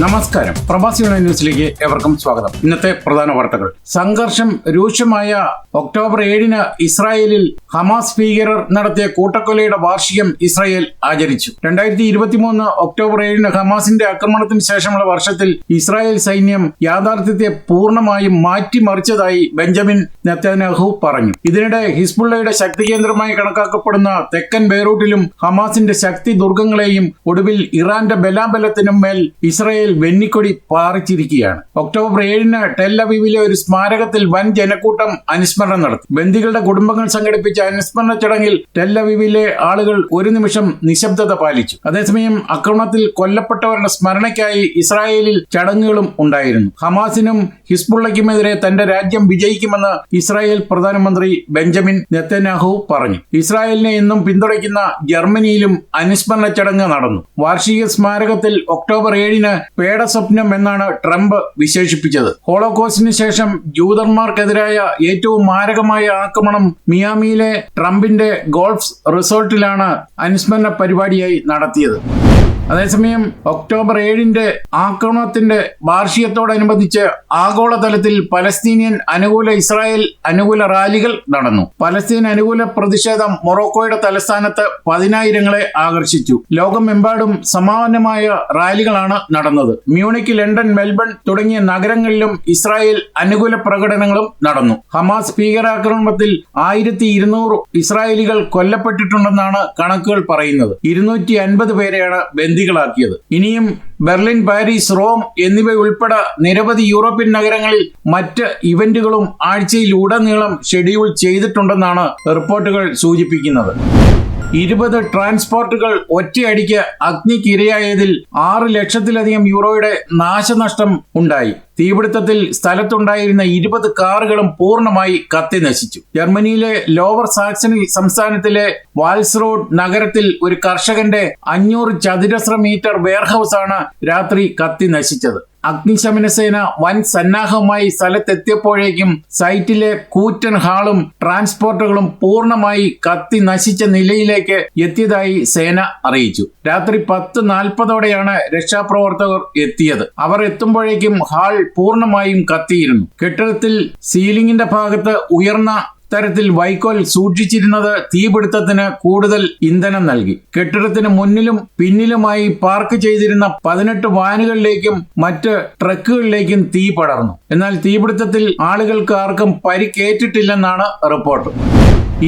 നമസ്കാരം. പ്രവാസി ഓൺലൈൻ ന്യൂസിലേക്ക് ഏവർക്കും സ്വാഗതം. ഇന്നത്തെ പ്രധാന വാർത്തകൾ. സംഘർഷം രൂക്ഷമായ ഒക്ടോബർ ഏഴിന് ഇസ്രായേലിൽ ഹമാസ് ഭീകരർ നടത്തിയ കൂട്ടക്കൊലയുടെ വാർഷികം ഇസ്രായേൽ ആചരിച്ചു. രണ്ടായിരത്തി ഇരുപത്തിമൂന്ന് ഒക്ടോബർ ഏഴിന് ഹമാസിന്റെ ആക്രമണത്തിന് ശേഷമുള്ള വർഷത്തിൽ ഇസ്രായേൽ സൈന്യം യാഥാർത്ഥ്യത്തെ പൂർണമായും മാറ്റിമറിച്ചതായി ബെഞ്ചമിൻ നെത്തനഹു പറഞ്ഞു. ഇതിനിടെ ഹിസ്ബുള്ളയുടെ ശക്തി കേന്ദ്രമായി കണക്കാക്കപ്പെടുന്ന തെക്കൻ ബെയ്റൂട്ടിലും ഹമാസിന്റെ ശക്തി ദുർഗങ്ങളെയും ഒടുവിൽ ഇറാന്റെ ബലാബലത്തിനും മേൽ ഇസ്രായേൽ വെന്നിക്കൊടി പാറിച്ചിരിക്കുകയാണ്. ഒക്ടോബർ ഏഴിന് ടെല്ലവീവിലെ ഒരു സ്മാരകത്തിൽ വൻ ജനക്കൂട്ടം അനുസ്മരണം നടത്തി. ബന്ദികളുടെ കുടുംബങ്ങൾ സംഘടിപ്പിച്ച അനുസ്മരണ ചടങ്ങിൽ ടെല്ലവീവിലെ ആളുകൾ ഒരു നിമിഷം നിശബ്ദത പാലിച്ചു. അതേസമയം ആക്രമണത്തിൽ കൊല്ലപ്പെട്ടവരുടെ സ്മരണയ്ക്കായി ഇസ്രായേലിൽ ചടങ്ങുകളും ഉണ്ടായിരുന്നു. ഹമാസിനും ഹിസ്ബുള്ളയ്ക്കുമെതിരെ തന്റെ രാജ്യം വിജയിക്കുമെന്ന് ഇസ്രായേൽ പ്രധാനമന്ത്രി ബെഞ്ചമിൻ നെത്തനാഹു പറഞ്ഞു. ഇസ്രായേലിനെ എന്നും പിന്തുണയ്ക്കുന്ന ജർമ്മനിയിലും അനുസ്മരണ ചടങ്ങ് നടന്നു. വാർഷിക സ്മാരകത്തിൽ ഒക്ടോബർ ഏഴിന് പേടസ്വപ്നം എന്നാണ് ട്രംപ് വിശേഷിപ്പിച്ചത്. ഹോളോകോസ്റ്റിന് ശേഷം ജൂതന്മാർക്കെതിരായ ഏറ്റവും മാരകമായ ആക്രമണം മിയാമിയിലെ ട്രംപിന്റെ ഗോൾഫ് റിസോർട്ടിലാണ് അനുസ്മരണ പരിപാടിയായി നടത്തിയത്. അതേസമയം ഒക്ടോബർ ഏഴിന്റെ ആക്രമണത്തിന്റെ വാർഷികത്തോടനുബന്ധിച്ച് ആഗോളതലത്തിൽ പലസ്തീനിയൻ അനുകൂല ഇസ്രായേൽ അനുകൂല റാലികൾ നടന്നു. പലസ്തീൻ അനുകൂല പ്രതിഷേധം മൊറോക്കോയുടെ തലസ്ഥാനത്ത് പതിനായിരങ്ങളെ ആകർഷിച്ചു. ലോകമെമ്പാടും സമാനമായ റാലികളാണ് നടന്നത്. മ്യൂണിക് ലണ്ടൻ മെൽബൺ തുടങ്ങിയ നഗരങ്ങളിലും ഇസ്രായേൽ അനുകൂല പ്രകടനങ്ങളും നടന്നു. ഹമാസ് ഭീകരാക്രമണത്തിൽ ആയിരത്തി ഇരുന്നൂറ് ഇസ്രായേലികൾ കൊല്ലപ്പെട്ടിട്ടുണ്ടെന്നാണ് കണക്കുകൾ പറയുന്നത്. ഇരുന്നൂറ്റി അൻപത് പേരെയാണ് ബന്ദികളാക്കിയത് ഇനിയും ബെർലിൻ പാരീസ് റോം എന്നിവ ഉൾപ്പെടെ നിരവധി യൂറോപ്യൻ നഗരങ്ങളിൽ മറ്റ് ഇവന്റുകളും ആഴ്ചയിൽ ഉടനീളം ഷെഡ്യൂൾ ചെയ്തിട്ടുണ്ടെന്നാണ് റിപ്പോർട്ടുകൾ സൂചിപ്പിക്കുന്നത്. ഇരുപത് ട്രാൻസ്പോർട്ടുകൾ ഒറ്റയടിക്ക് അഗ്നിക്കിരയായതിൽ ആറ് ലക്ഷത്തിലധികം യൂറോയുടെ നാശനഷ്ടം ഉണ്ടായി. തീപിടുത്തത്തിൽ സ്ഥലത്തുണ്ടായിരുന്ന ഇരുപത് കാറുകളും പൂർണമായി കത്തി നശിച്ചു. ജർമ്മനിയിലെ ലോവർ സാക്സണി സംസ്ഥാനത്തിലെ വാൽസ്റോഡ് നഗരത്തിൽ ഒരു കർഷകന്റെ അഞ്ഞൂറ് ചതുരശ്ര മീറ്റർ വെയർഹൌസാണ് രാത്രി കത്തി നശിച്ചത്. അഗ്നിശമന സേന വൻ സന്നാഹമായി സ്ഥലത്തെത്തിയപ്പോഴേക്കും സൈറ്റിലെ കൂറ്റൻ ഹാളും ട്രാൻസ്പോർട്ടുകളും പൂർണമായി കത്തി നശിച്ച നിലയിലേക്ക് എത്തിയതായി സേന അറിയിച്ചു. രാത്രി പത്ത് നാൽപ്പതോടെയാണ് രക്ഷാപ്രവർത്തകർ എത്തിയത്. അവർ എത്തുമ്പോഴേക്കും ഹാൾ പൂർണമായും കത്തിയിരുന്നു. കെട്ടിടത്തിൽ സീലിംഗിന്റെ ഭാഗത്ത് ഉയർന്ന തരത്തിൽ വൈക്കോൽ സൂക്ഷിച്ചിരുന്നത് തീപിടുത്തത്തിന് കൂടുതൽ ഇന്ധനം നൽകി. കെട്ടിടത്തിന് മുന്നിലും പിന്നിലുമായി പാർക്ക് ചെയ്തിരുന്ന പതിനെട്ട് വാനുകളിലേക്കും മറ്റ് ട്രക്കുകളിലേക്കും തീ പടർന്നു. എന്നാൽ തീപിടുത്തത്തിൽ ആളുകൾക്ക് ആർക്കും പരിക്കേറ്റിട്ടില്ലെന്നാണ് റിപ്പോർട്ട്.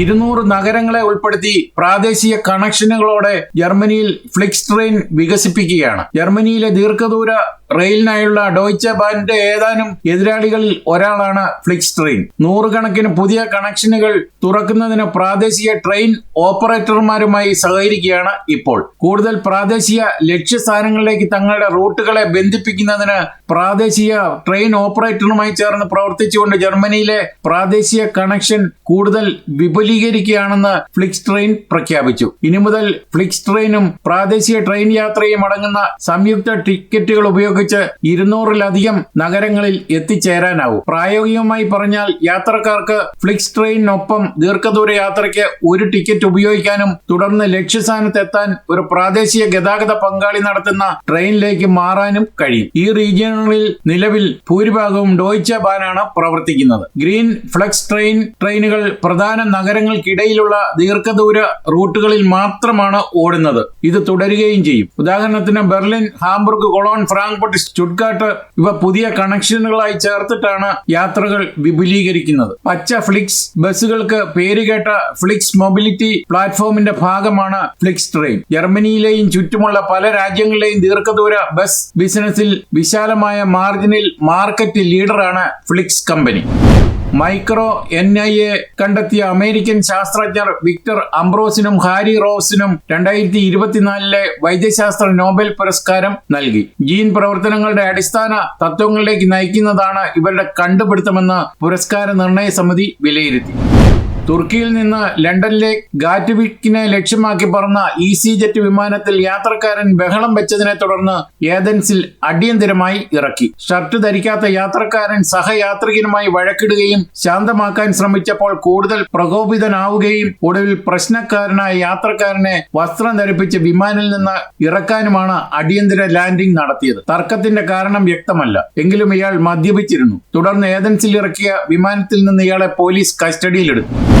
ഇരുന്നൂറ് നഗരങ്ങളെ ഉൾപ്പെടുത്തി പ്രാദേശിക കണക്ഷനുകളോടെ ജർമ്മനിയിൽ ഫ്ലിക്സ് ട്രെയിൻ വികസിപ്പിക്കുകയാണ്. ജർമ്മനിയിലെ ദീർഘദൂര റെയിലിനായുള്ള ഡോയ്ച്ച ബാൻഡിന്റെ ഏതാനും എതിരാളികളിൽ ഒരാളാണ് ഫ്ലിക്സ് ട്രെയിൻ നൂറുകണക്കിന് പുതിയ കണക്ഷനുകൾ തുറക്കുന്നതിന് പ്രാദേശിക ട്രെയിൻ ഓപ്പറേറ്റർമാരുമായി സഹകരിക്കുകയാണ് ഇപ്പോൾ. കൂടുതൽ പ്രാദേശിക ലക്ഷ്യസ്ഥാനങ്ങളിലേക്ക് തങ്ങളുടെ റൂട്ടുകളെ ബന്ധിപ്പിക്കുന്നതിന് പ്രാദേശിക ട്രെയിൻ ഓപ്പറേറ്ററുമായി ചേർന്ന് പ്രവർത്തിച്ചുകൊണ്ട് ജർമ്മനിയിലെ പ്രാദേശിക കണക്ഷൻ കൂടുതൽ വിപുലീകരിക്കുകയാണെന്ന് ഫ്ലിക്സ് ട്രെയിൻ പ്രഖ്യാപിച്ചു. ഇനി മുതൽ ഫ്ലിക്സ് ട്രെയിനും പ്രാദേശിക ട്രെയിൻ യാത്രയും അടങ്ങുന്ന സംയുക്ത ടിക്കറ്റുകൾ ഉപയോഗിച്ച് ഇരുന്നൂറിലധികം നഗരങ്ങളിൽ എത്തിച്ചേരാനാവും. പ്രായോഗികമായി പറഞ്ഞാൽ യാത്രക്കാർക്ക് ഫ്ലിക്സ് ട്രെയിനിനൊപ്പം ദീർഘദൂര യാത്രയ്ക്ക് ഒരു ടിക്കറ്റ് ഉപയോഗിക്കാനും തുടർന്ന് ലക്ഷ്യസ്ഥാനത്ത് എത്താൻ ഒരു പ്രാദേശിക ഗതാഗത പങ്കാളി നടത്തുന്ന ട്രെയിനിലേക്ക് മാറാനും കഴിയും. ഈ റീജിയനുകളിൽ നിലവിൽ ഭൂരിഭാഗവും ഡോയ്ച്ച ബാനാണ് പ്രവർത്തിക്കുന്നത്. ഗ്രീൻ ഫ്ലക്സ് ട്രെയിൻ ട്രെയിനുകൾ പ്രധാന നഗരങ്ങൾക്കിടയിലുള്ള ദീർഘദൂര റൂട്ടുകളിൽ മാത്രമാണ് ഓടുന്നത്. ഇത് തുടരുകയും ചെയ്യും. ഉദാഹരണത്തിന് Berlin Hamburg Cologne Frankfurt Stuttgart ഇവ പുതിയ കണക്ഷനുകളായി ചേർത്തിട്ടാണ് യാത്രകൾ വിപുലീകരിക്കുന്നത്. പച്ച ഫ്ലിക്സ് ബസ്സുകൾക്ക് പേരുകേട്ട ഫ്ലിക്സ് മൊബിലിറ്റി പ്ലാറ്റ്ഫോമിന്റെ ഭാഗമാണ് ഫ്ലിക്സ് ട്രെയിൻ. ജർമ്മനിയിലെയും ചുറ്റുമുള്ള പല രാജ്യങ്ങളിലെയും ദീർഘദൂര ബസ് ബിസിനസിൽ വിശാലമായ മാർജിനിൽ market ലീഡറാണ് Flix company. Micro N I A കണ്ടെത്തിയ അമേരിക്കൻ ശാസ്ത്രജ്ഞർ വിക്ടർ അംബ്രോസിനും ഹാരി റോസിനും രണ്ടായിരത്തി ഇരുപത്തിനാലിലെ വൈദ്യശാസ്ത്ര നോബൽ പുരസ്കാരം നൽകി. ജീൻ പ്രവർത്തനങ്ങളുടെ അടിസ്ഥാന തത്വങ്ങളിലേക്ക് നയിക്കുന്നതാണ് ഇവരുടെ കണ്ടുപിടുത്തമെന്ന് പുരസ്കാര നിർണയ സമിതി വിലയിരുത്തി. തുർക്കിയിൽ നിന്ന് ലണ്ടനിലെ ഗാറ്റ്വിക്കിനെ ലക്ഷ്യമാക്കി പറന്ന സി ജെറ്റ് വിമാനത്തിൽ യാത്രക്കാരൻ ബഹളം വെച്ചതിനെ തുടർന്ന് ഏതൻസിൽ അടിയന്തിരമായി ഇറക്കി. ഷർട്ട് ധരിക്കാത്ത യാത്രക്കാരൻ സഹയാത്രികനുമായി വഴക്കിടുകയും ശാന്തമാക്കാൻ ശ്രമിച്ചപ്പോൾ കൂടുതൽ പ്രകോപിതനാവുകയും ഒടുവിൽ പ്രശ്നക്കാരനായ യാത്രക്കാരനെ വസ്ത്രം ധരിപ്പിച്ച് വിമാനിൽ നിന്ന് ഇറക്കാനുമാണ് അടിയന്തര ലാൻഡിംഗ് നടത്തിയത്. തർക്കത്തിന്റെ കാരണം വ്യക്തമല്ല. എങ്കിലും ഇയാൾ മദ്യപിച്ചിരുന്നു. തുടർന്ന് ഏതൻസിൽ ഇറക്കിയ വിമാനത്തിൽ നിന്ന് ഇയാളെ പോലീസ് കസ്റ്റഡിയിലെടുത്തു.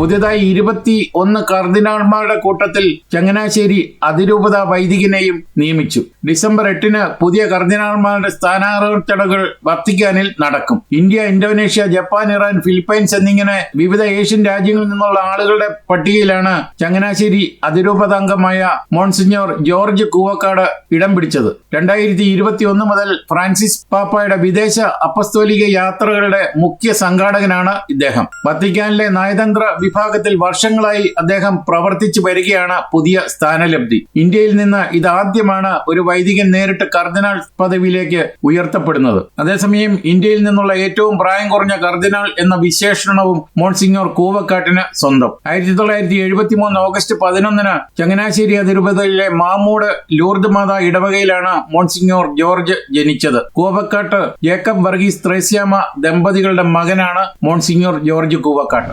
പുതിയതായി ഇരുപത്തി ഒന്ന് കർദിനാൾമാരുടെ കൂട്ടത്തിൽ ചങ്ങനാശ്ശേരി അതിരൂപത വൈദികനെയും നിയമിച്ചു. ഡിസംബർ എട്ടിന് പുതിയ കർദിനാൾമാരുടെ സ്ഥാനാരോഹണ വത്തിക്കാനിൽ നടക്കും. India Indonesia Japan Iran Philippines എന്നിങ്ങനെ വിവിധ ഏഷ്യൻ രാജ്യങ്ങളിൽ നിന്നുള്ള ആളുകളുടെ പട്ടികയിലാണ് ചങ്ങനാശ്ശേരി അതിരൂപതാംഗമായ മോൺസിഞ്ഞോർ ജോർജ് കൂവക്കാട് ഇടം പിടിച്ചത്. രണ്ടായിരത്തി ഇരുപത്തി ഒന്ന് മുതൽ ഫ്രാൻസിസ് പാപ്പായുടെ വിദേശ അപ്പസ്തോലിക യാത്രകളുടെ മുഖ്യ സംഘാടകനാണ് ഇദ്ദേഹം. വത്തിക്കാനിലെ നയതന്ത്ര വിഭാഗത്തിൽ വർഷങ്ങളായി അദ്ദേഹം പ്രവർത്തിച്ചു വരികയാണ് പുതിയ സ്ഥാനലബ്ധി. ഇന്ത്യയിൽ നിന്ന് ഇതാദ്യമാണ് ഒരു വൈദികൻ നേരിട്ട് കർദിനാൾ പദവിയിലേക്ക് ഉയർത്തപ്പെടുന്നത്. അതേസമയം ഇന്ത്യയിൽ നിന്നുള്ള ഏറ്റവും പ്രായം കുറഞ്ഞ കർദിനാൾ എന്ന വിശേഷണവും മോൺസിഞ്ഞോർ കൂവക്കാട്ടിന് സ്വന്തം. ആയിരത്തി തൊള്ളായിരത്തി എഴുപത്തി മൂന്ന് ഓഗസ്റ്റ് പതിനൊന്നിന് ചങ്ങനാശ്ശേരി അതിരൂപതയിലെ മാമൂട് ലൂർദ് മാത ഇടവകയിലാണ് മോൺസിഞ്ഞോർ ജോർജ് ജനിച്ചത്. കൂവക്കാട്ട് ജേക്കബ് വർഗീസ് ത്രേസ്യാമ ദമ്പതികളുടെ മകനാണ് മോൺസിഞ്ഞോർ ജോർജ് കൂവക്കാട്ട്.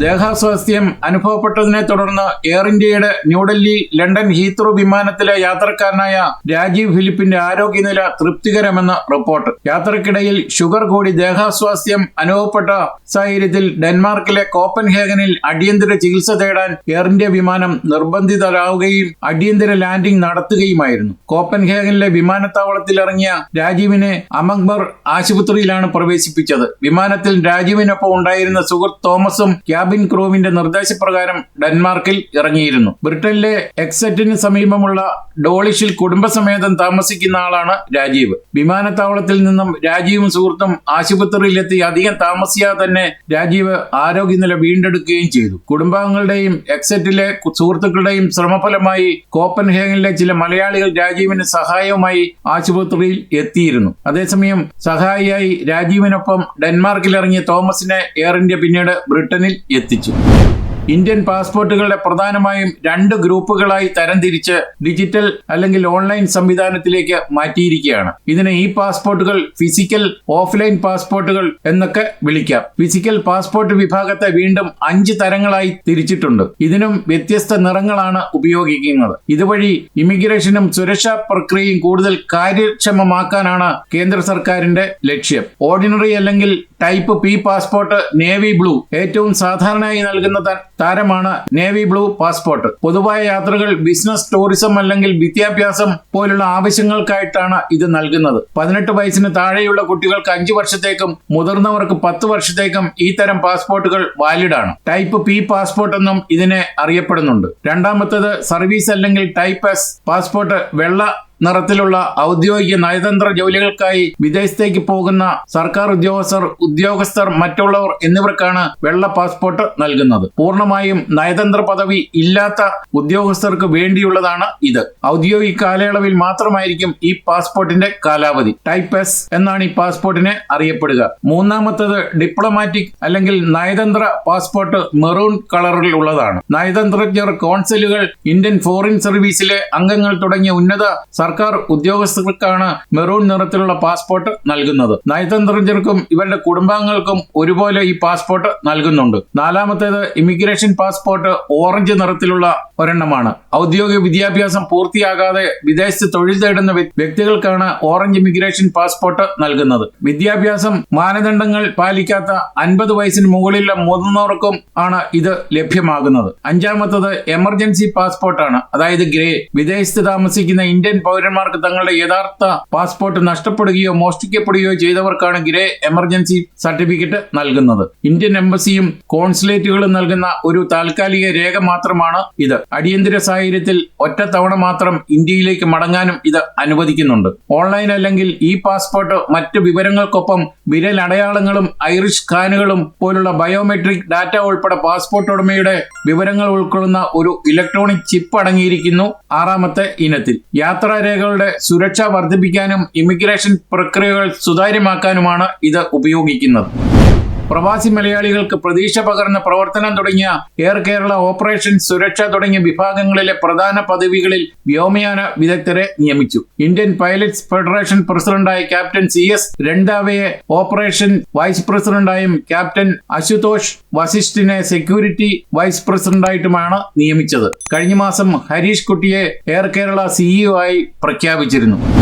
ദേഹാസ്വാസ്ഥ്യം അനുഭവപ്പെട്ടതിനെ തുടർന്ന് എയർ ഇന്ത്യയുടെ ന്യൂഡൽഹി ലണ്ടൻ ഹീത്രോ വിമാനത്തിലെ യാത്രക്കാരനായ രാജീവ് ഫിലിപ്പിന്റെ ആരോഗ്യനില തൃപ്തികരമെന്ന് റിപ്പോർട്ട്. യാത്രക്കിടയിൽ ഷുഗർ കൂടി ദേഹാസ്വാസ്ഥ്യം അനുഭവപ്പെട്ട സാഹചര്യത്തിൽ ഡെൻമാർക്കിലെ കോപ്പൻഹേഗനിൽ അടിയന്തര ചികിത്സ തേടാൻ എയർ ഇന്ത്യ വിമാനം നിർബന്ധിതരാവുകയും അടിയന്തര ലാൻഡിംഗ് നടത്തുകയുമായിരുന്നു. കോപ്പൻഹേഗനിലെ വിമാനത്താവളത്തിൽ ഇറങ്ങിയ രാജീവിനെ അമംഗ്ബർ ആശുപത്രിയിലാണ് പ്രവേശിപ്പിച്ചത്. വിമാനത്തിൽ രാജീവിനൊപ്പം ഉണ്ടായിരുന്ന സുഹൃത്ത് തോമസും ക്യാബിൻ ക്രൂവിന്റെ നിർദ്ദേശപ്രകാരം ഡെൻമാർക്കിൽ ഇറങ്ങിയിരുന്നു. ബ്രിട്ടനിലെ എക്സറ്റിന് സമീപമുള്ള ഡോളിഷിൽ കുടുംബസമേതം താമസിക്കുന്ന ആളാണ് രാജീവ്. വിമാനത്താവളത്തിൽ നിന്നും രാജീവും സുഹൃത്തും ആശുപത്രിയിലെത്തി അധികം താമസിയാതെ തന്നെ രാജീവ് ആരോഗ്യനില വീണ്ടെടുക്കുകയും ചെയ്തു. കുടുംബാംഗങ്ങളുടെയും എക്സറ്റിലെ സുഹൃത്തുക്കളുടെയും ശ്രമഫലമായി കോപ്പൻഹേഗനിലെ ചില മലയാളികൾ രാജീവിന് സഹായവുമായി ആശുപത്രിയിൽ എത്തിയിരുന്നു. അതേസമയം സഹായിയായി രാജീവിനൊപ്പം ഡെൻമാർക്കിൽ ഇറങ്ങിയ തോമസിനെ എയർ ഇന്ത്യ പിന്നീട് ബ്രിട്ടനിൽ എത്തിച്ചു ഇന്ത്യൻ പാസ്പോർട്ടുകളുടെ പ്രധാനമായും രണ്ട് ഗ്രൂപ്പുകളായി തരംതിരിച്ച് ഡിജിറ്റൽ അല്ലെങ്കിൽ ഓൺലൈൻ സംവിധാനത്തിലേക്ക് മാറ്റിയിരിക്കുകയാണ്. ഇതിനെ ഇ പാസ്പോർട്ടുകൾ ഫിസിക്കൽ ഓഫ്ലൈൻ പാസ്പോർട്ടുകൾ എന്നൊക്കെ വിളിക്കാം. ഫിസിക്കൽ പാസ്പോർട്ട് വിഭാഗത്തെ വീണ്ടും അഞ്ച് തരങ്ങളായി തിരിച്ചിട്ടുണ്ട്. ഇതിനും വ്യത്യസ്ത നിറങ്ങളാണ് ഉപയോഗിക്കുന്നത്. ഇതുവഴി ഇമിഗ്രേഷനും സുരക്ഷാ പ്രക്രിയയും കൂടുതൽ കാര്യക്ഷമമാക്കാനാണ് കേന്ദ്ര സർക്കാരിന്റെ ലക്ഷ്യം. ഓർഡിനറി അല്ലെങ്കിൽ type P passport navy blue ഏറ്റവും സാധാരണയായി നൽകുന്ന താരമാണ് നേവി ബ്ലൂ പാസ്പോർട്ട്. പൊതുവായ യാത്രകൾ ബിസിനസ് ടൂറിസം അല്ലെങ്കിൽ വിദ്യാഭ്യാസം പോലുള്ള ആവശ്യങ്ങൾക്കായിട്ടാണ് ഇത് നൽകുന്നത്. പതിനെട്ട് വയസ്സിന് താഴെയുള്ള കുട്ടികൾക്ക് അഞ്ചു വർഷത്തേക്കും മുതിർന്നവർക്ക് പത്ത് വർഷത്തേക്കും ഈ തരം പാസ്പോർട്ടുകൾ വാലിഡ് ആണ്. ടൈപ്പ് പി പാസ്പോർട്ട് എന്നും ഇതിനെ അറിയപ്പെടുന്നുണ്ട്. രണ്ടാമത്തേത് സർവീസ് അല്ലെങ്കിൽ ടൈപ്പ് എസ് പാസ്പോർട്ട് വെള്ള നിറത്തിലുള്ള ഔദ്യോഗിക നയതന്ത്ര ജോലികൾക്കായി വിദേശത്തേക്ക് പോകുന്ന സർക്കാർ ഉദ്യോഗസ്ഥർ ഉദ്യോഗസ്ഥർ മറ്റുള്ളവർ എന്നിവർക്കാണ് വെള്ള പാസ്പോർട്ട് നൽകുന്നത്. പൂർണമായും നയതന്ത്ര പദവി ഇല്ലാത്ത ഉദ്യോഗസ്ഥർക്ക് വേണ്ടിയുള്ളതാണ് ഇത്. ഔദ്യോഗിക കാലയളവിൽ മാത്രമായിരിക്കും ഈ പാസ്പോർട്ടിന്റെ കാലാവധി. ടൈപ്പ് എസ് എന്നാണ് ഈ പാസ്പോർട്ടിനെ അറിയപ്പെടുക. മൂന്നാമത്തത് ഡിപ്ലോമാറ്റിക് അല്ലെങ്കിൽ നയതന്ത്ര പാസ്പോർട്ട് മെറൂൺ കളറിൽ ഉള്ളതാണ്. നയതന്ത്രജ്ഞർ കോൺസലുകൾ ഇന്ത്യൻ ഫോറിൻ സർവീസിലെ അംഗങ്ങൾ തുടങ്ങിയ ഉന്നത സർക്കാർ ഉദ്യോഗസ്ഥർക്കാണ് മെറൂൺ നിറത്തിലുള്ള പാസ്പോർട്ട് നൽകുന്നത്. നയതന്ത്രജ്ഞർക്കും ഇവരുടെ കുടുംബാംഗങ്ങൾക്കും ഒരുപോലെ ഈ പാസ്പോർട്ട് നൽകുന്നുണ്ട്. നാലാമത്തേത് ഇമിഗ്രേഷൻ പാസ്പോർട്ട് ഓറഞ്ച് നിറത്തിലുള്ള ഒരെണ്ണമാണ്. ഔദ്യോഗിക വിദ്യാഭ്യാസം പൂർത്തിയാകാതെ വിദേശത്ത് തൊഴിൽ തേടുന്ന വ്യക്തികൾക്കാണ് ഓറഞ്ച് ഇമിഗ്രേഷൻ പാസ്പോർട്ട് നൽകുന്നത്. വിദ്യാഭ്യാസം മാനദണ്ഡങ്ങൾ പാലിക്കാത്ത അൻപത് വയസ്സിന് മുകളിലുള്ള മുതിർന്നവർക്കും ആണ് ഇത് ലഭ്യമാകുന്നത്. അഞ്ചാമത്തത് എമർജൻസി പാസ്പോർട്ടാണ്. അതായത് ഗ്രേ വിദേശത്ത് താമസിക്കുന്ന ഇന്ത്യൻ പൗരന്മാർക്ക് തങ്ങളുടെ യഥാർത്ഥ പാസ്പോർട്ട് നഷ്ടപ്പെടുകയോ മോഷ്ടിക്കപ്പെടുകയോ ചെയ്തവർക്കാണ് ഗ്രേ എമർജൻസി സർട്ടിഫിക്കറ്റ് നൽകുന്നത്. ഇന്ത്യൻ എംബസിയും കോൺസുലേറ്റുകളും നൽകുന്ന ഒരു താൽക്കാലിക രേഖ മാത്രമാണ് ഇത്. അടിയന്തര സാഹചര്യത്തിൽ ഒറ്റത്തവണ മാത്രം ഇന്ത്യയിലേക്ക് മടങ്ങാനും ഇത് അനുവദിക്കുന്നുണ്ട്. ഓൺലൈൻ അല്ലെങ്കിൽ ഇ പാസ്പോർട്ട് മറ്റ് വിവരങ്ങൾക്കൊപ്പം വിരൽ അടയാളങ്ങളും ഐറിഷ് സ്കാനുകളും പോലുള്ള ബയോമെട്രിക് ഡാറ്റ ഉൾപ്പെടെ പാസ്പോർട്ട് ഉടമയുടെ വിവരങ്ങൾ ഉൾക്കൊള്ളുന്ന ഒരു ഇലക്ട്രോണിക് ചിപ്പ് അടങ്ങിയിരിക്കുന്നു ആറാമത്തെ ഇനത്തിൽ. യാത്രാരേഖകളുടെ സുരക്ഷ വർദ്ധിപ്പിക്കാനും ഇമിഗ്രേഷൻ പ്രക്രിയകൾ സുതാര്യമാക്കാനുമാണ് ഇത് ഉപയോഗിക്കുന്നത്. പ്രവാസി മലയാളികൾക്ക് പ്രതീക്ഷ പകർന്ന പ്രവർത്തനം തുടങ്ങിയ എയർ കേരള ഓപ്പറേഷൻ സുരക്ഷ തുടങ്ങിയ വിഭാഗങ്ങളിലെ പ്രധാന പദവികളിൽ വ്യോമയാന വിദഗ്ധരെ നിയമിച്ചു. ഇന്ത്യൻ പൈലറ്റ്സ് ഫെഡറേഷൻ പ്രസിഡന്റായ ക്യാപ്റ്റൻ സി എസ് രണ്ടാവയെ ഓപ്പറേഷൻ വൈസ് പ്രസിഡന്റായും ക്യാപ്റ്റൻ അശുതോഷ് വസിഷ്ഠിനെ സെക്യൂരിറ്റി വൈസ് പ്രസിഡന്റായിട്ടുമാണ് നിയമിച്ചത്. കഴിഞ്ഞ മാസം ഹരീഷ് കുട്ടിയെ എയർ കേരള സിഇഒ ആയി പ്രഖ്യാപിച്ചിരുന്നു.